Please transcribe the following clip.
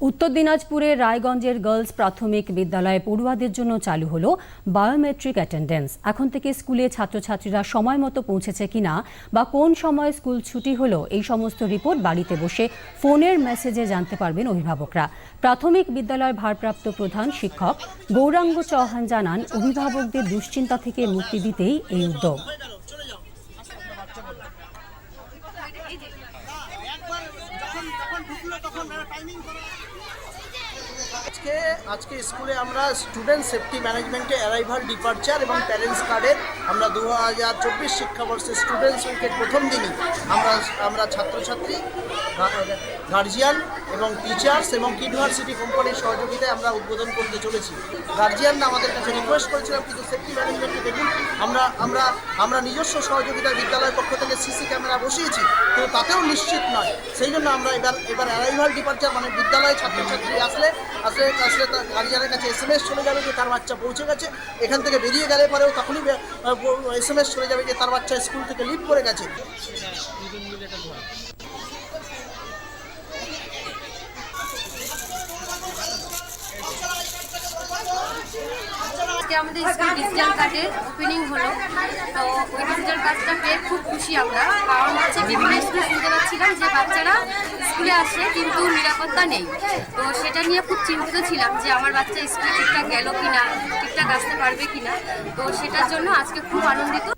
উত্তর দিনাজপুরের রায়গঞ্জের গার্লস প্রাথমিক বিদ্যালয়ে পড়ুয়াদের জন্য চালু হলো বায়োমেট্রিক অ্যাটেন্ডেন্স। এখন থেকে স্কুলে ছাত্রছাত্রীরা সময় মতো পৌঁছেছে কিনা বা কোন সময় স্কুল ছুটি হলো, এই সমস্ত রিপোর্ট বাড়িতে বসে ফোনের মেসেজে জানতে পারবেন অভিভাবকরা। প্রাথমিক বিদ্যালয়ের ভারপ্রাপ্ত প্রধান শিক্ষক গৌরাঙ্গ চৌহান জানান, অভিভাবকদের দুশ্চিন্তা থেকে মুক্তি দিতেই এই উদ্যোগ। আজকে আজকে স্কুলে আমরা স্টুডেন্ট সেফটি ম্যানেজমেন্টে অ্যারাইভাল ডিপার্চার এবং প্যারেন্টস কার্ডের আমরা দু হাজার চব্বিশ শিক্ষাবর্ষে স্টুডেন্টস উইকের প্রথম দিনই আমরা আমরা ছাত্রছাত্রী গার্জিয়ান এবং টিচার্স এবং ইউনিভার্সিটি কোম্পানির সহযোগিতায় আমরা উদ্বোধন করতে চলেছি। গার্জিয়ানরা আমাদের কাছে রিকোয়েস্ট করেছিলাম, কিন্তু সেফটি ম্যানেজমেন্টে দেখুন, আমরা আমরা আমরা নিজস্ব সহযোগিতায় বিদ্যালয়ের পক্ষ থেকে সিসি ক্যামেরা বসিয়েছি, কিন্তু তাতেও নিশ্চিত নয়। সেই জন্য আমরা এবার এবার অ্যারাইভাল ডিপার্চার মানে বিদ্যালয়ে ছাত্রছাত্রী আসলে আসলে আসলে গার্জিয়ানের কাছে এস এম এস চলে যাবে যে তার বাচ্চা পৌঁছে গেছে, এখান থেকে বেরিয়ে গেলে পরেও তখনই এস এম এস চলে যাবে যে তার বাচ্চা স্কুল থেকে লিভ করে গেছে। আজকে আমাদের স্কুল ডিজিটাল কার্ডের ওপেনিং হলো। তো ওই ডিজিটাল কার্ডটা পেয়ে খুব খুশি আমরা। কারণ হচ্ছে বিভিন্ন স্কুলে শুনতে পাচ্ছিলাম যে বাচ্চারা স্কুলে আসে কিন্তু নিরাপত্তা নেই। তো সেটা নিয়ে খুব চিন্তিত ছিলাম যে আমার বাচ্চা স্কুলে ঠিকঠাক গেল কিনা, ঠিকঠাক আসতে পারবে কিনা। তো সেটার জন্য আজকে খুব আনন্দিত।